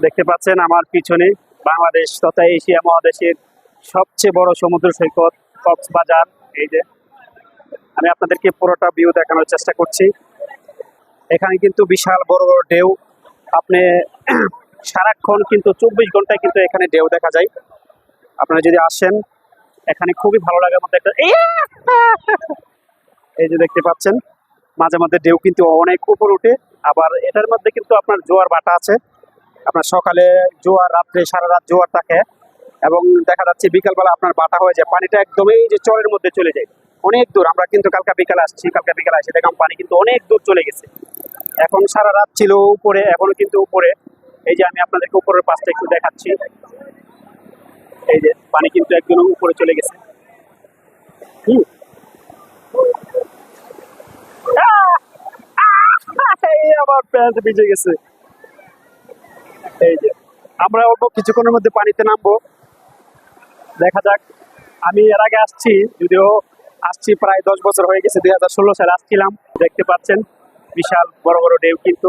দেখতে পাচ্ছেন আমার পিছনে বাংলাদেশ তথা এশিয়া মহাদেশের সবচেয়ে বড় সমুদ্র সৈকত কক্সবাজার। এই যে, আমি আপনাদেরকে পুরোটা ভিউ দেখানোর চেষ্টা করছি। এখানে কিন্তু বিশাল বড় বড় ঢেউ। আপনি সারাক্ষণ কিন্তু চব্বিশ ঘন্টায় কিন্তু এখানে ঢেউ দেখা যায়। আপনারা যদি আসেন, এখানে খুবই ভালো লাগার মধ্যে একটা এই যে দেখতে পাচ্ছেন, মাঝে মাঝে ঢেউ কিন্তু অনেক উপর উঠে। আবার এটার মধ্যে কিন্তু আপনার জোয়ার বাটা আছে। আপনার সকালে জোয়ার, রাত্রে সারা রাত জোয়ার থাকে এবং দেখা যাচ্ছে বিকালবেলা আপনার বাটা হয়ে যায়, পানিটা একদমই যে চরের মধ্যে চলে যায়। অনেক দূর, আমরা কিন্তু কালকে বিকালে আসছি, কালকে বিকালে আসি দেখলাম পানি কিন্তু অনেক দূর চলে গেছে। এখন সারা রাত ছিল উপরে, এখনও কিন্তু উপরে। এই যে আমি আপনাদেরকে উপরের পাশটা একটু দেখাচ্ছি। এই যে পানি কিন্তু একদম উপরে চলে গেছে। হুম। আমার প্যান্ট ভিজে গেছে। এই যে, আমরা অল্প কিছুক্ষণের মধ্যে পানিতে নামবো। দেখা যাক, আমি এর আগে আসছি, যদিও আসছি প্রায় দশ বছর হয়ে গেছে, দুই হাজার ষোলো সালে আসছিলাম। দেখতে পাচ্ছেন, বিশাল বড় বড় ঢেউ কিন্তু।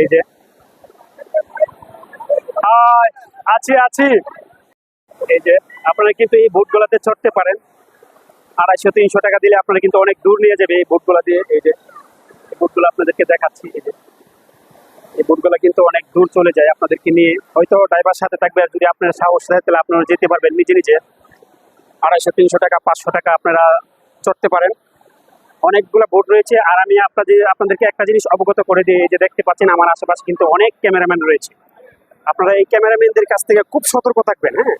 এই যে। আছি আছি। এই যে, আপনারা কিন্তু এই বোটগুলাতে চড়তে পারেন। আড়াইশো, তিনশো টাকা দিলে আপনারা কিন্তু অনেক দূর নিয়ে যাবে এই বোটগুলা দিয়ে। এই যে বোটগুলো আপনাদেরকে দেখাচ্ছি, এই যে। এই বোটগুলো কিন্তু অনেক দূর চলে যায় আপনাদেরকে নিয়ে। হয়তো ড্রাইভার সাথে থাকবে আর যদি আপনার সাহস থাকে, তাহলে আপনারা যেতে পারবেন নিজে নিজে। আড়াইশো, তিনশো টাকা, পাঁচশো টাকা আপনারা চড়তে পারেন। অনেকগুলো বোট রয়েছে আর আমি আপনাদের আপনাদেরকে একটা জিনিস অবগত করে দিই যে দেখতে পাচ্ছেন, আমার আশেপাশে কিন্তু অনেক ক্যামেরাম্যান রয়েছে। আপনারা এই ক্যামেরাম্যানদের কাছ থেকে খুব সতর্ক থাকবেন হ্যাঁ?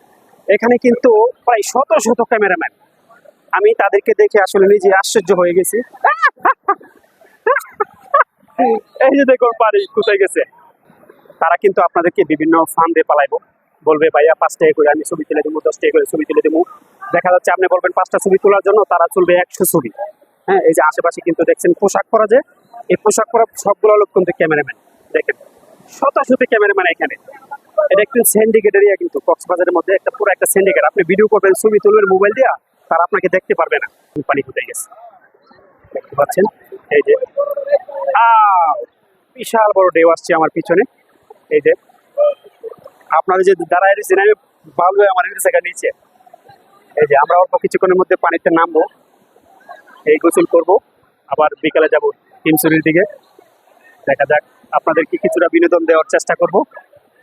এখানে কিন্তু প্রায় শত শত ক্যামেরাম্যান। আমি তাদেরকে দেখে আসলে নিজে আশ্চর্য হয়ে গেছি। এই যে দেখুন পানি কোথায় গেছে। তারা কিন্তু আপনাদেরকে বিভিন্ন ফান্ডে পালাইবো। বলবে, ভাইয়া, পাঁচ টাকা করে আমি ছবি তুলে দেবো, দশ টাকা করে ছবি তুলে দেবো। দেখা যাচ্ছে, আপনি বলবেন, পাঁচটা ছবি তোলার জন্য তারা চলবে একশো ছবি। হ্যাঁ এই যে আশেপাশে কিন্তু দেখছেন পোশাক পরা যে, এই পোশাক পরা সবগুলো লোক কিন্তু ক্যামেরাম্যান দেখেন। শত শত ক্যামেরাম্যান এখানে। এটা একটু সিন্ডিকেট এরিয়া কিন্তু, কক্সবাজারের মধ্যে একটা পুরো একটা সিন্ডিকেট আপনি ভিডিও করবেন, ছবি তুলবেন মোবাইল দিয়া, তারা আপনাকে দেখতে পারবে না। পানি কোথায় গেছে। দেখতে পাচ্ছেন? এই যে বিশাল বড় ঢেউ আসছে আমার পিছনে। এই যে আপনারা যে দাঁড়ায় রয়েছেন আমি ভালো আমার জায়গা নিচে। এই যে, আমরা অল্প কিছুক্ষণের মধ্যে পানিতে নামবো। এই গোসল করব। আবার বিকালে যাব হিমসুরির দিকে। দেখা যাক আপনাদেরকে কিছুটা বিনোদন দেওয়ার চেষ্টা করব।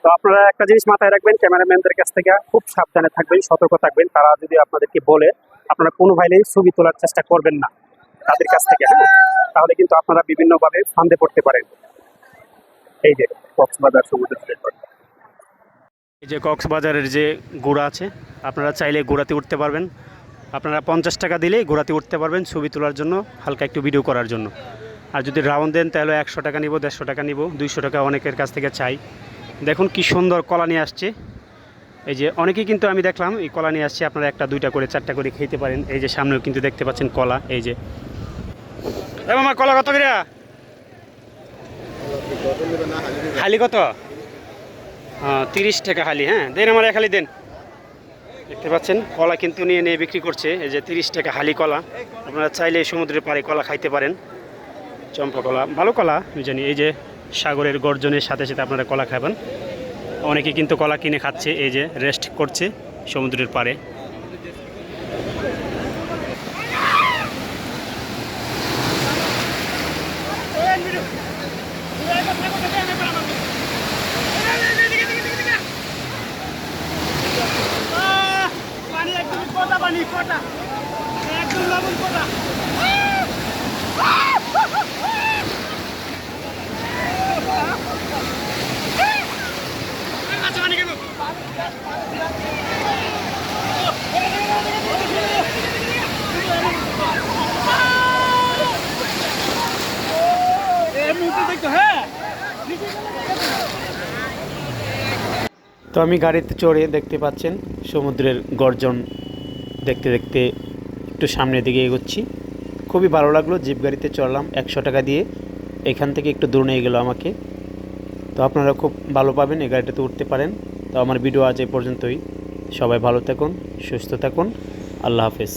তো আপনারা একটা জিনিস মাথায় রাখবেন, ক্যামেরাম্যানদের কাছ থেকে খুব সাবধানে থাকবেন, সতর্ক থাকবেন। তারা যদি আপনাদেরকে বলে, আপনারা কোনো ভাইলেই ছবি তোলার চেষ্টা করবেন না তাদের কাছ থেকে হ্যাঁ? তাহলে কিন্তু আপনারা বিভিন্নভাবে ফান্দে পড়তে পারেন। এই যে কক্সবাজার সমুদ্র সৈকত এই যে কক্সবাজারের যে গোড়া আছে, আপনারা চাইলে গোড়াতে উঠতে পারবেন। আপনারা পঞ্চাশ টাকা দিলে গোড়াতে উঠতে পারবেন ছবি তোলার জন্য, হালকা একটু ভিডিও করার জন্য। আর যদি রাউন্ড দেন, তাহলে একশো টাকা নিব, দেড়শো টাকা নিব, দুইশো টাকা অনেকের কাছ থেকে চাই। দেখুন কি সুন্দর কলা নিয়ে আসছে। এই যে অনেকেই কিন্তু আমি দেখলাম, এই কলা নিয়ে আসছে, আপনারা একটা, দুইটা করে, চারটা করে খেতে পারেন। এই যে সামনেও কিন্তু দেখতে পাচ্ছেন কলা, এই যে। কলা কত করে? হালি কত? হ্যাঁ তিরিশ টাকা হালি হ্যাঁ? দেন আমার এক হালি দেন। দেখতে পাচ্ছেন, কলা কিন্তু নিয়ে নিয়ে বিক্রি করছে। এই যে তিরিশ টাকা হালি কলা। আপনারা চাইলে সমুদ্রের পাড়ে কলা খাইতে পারেন। চম্পা কলা, ভালো কলা জানি এই যে সাগরের গর্জনের সাথে সাথে আপনারা কলা খাবেন। অনেকে কিন্তু কলা কিনে খাচ্ছে, এই যে রেস্ট করছে সমুদ্রের পাড়ে। পানি কটা? একদম লবণ কটা? তো আমি গাড়িতে চড়ে দেখতে পাচ্ছেন সমুদ্রের গর্জন দেখতে দেখতে একটু সামনের দিকে এগোচ্ছি। খুবই ভালো লাগল, জিপ গাড়িতে চড়লাম একশো টাকা দিয়ে। এখান থেকে একটু দূর নিয়ে গেলো আমাকে। তো আপনারা খুব ভালো পাবেন, এই গাড়িটাতে উঠতে পারেন। তো আমার ভিডিও আজ এই পর্যন্তই। সবাই ভালো থাকুন, সুস্থ থাকুন। আল্লাহ হাফেজ।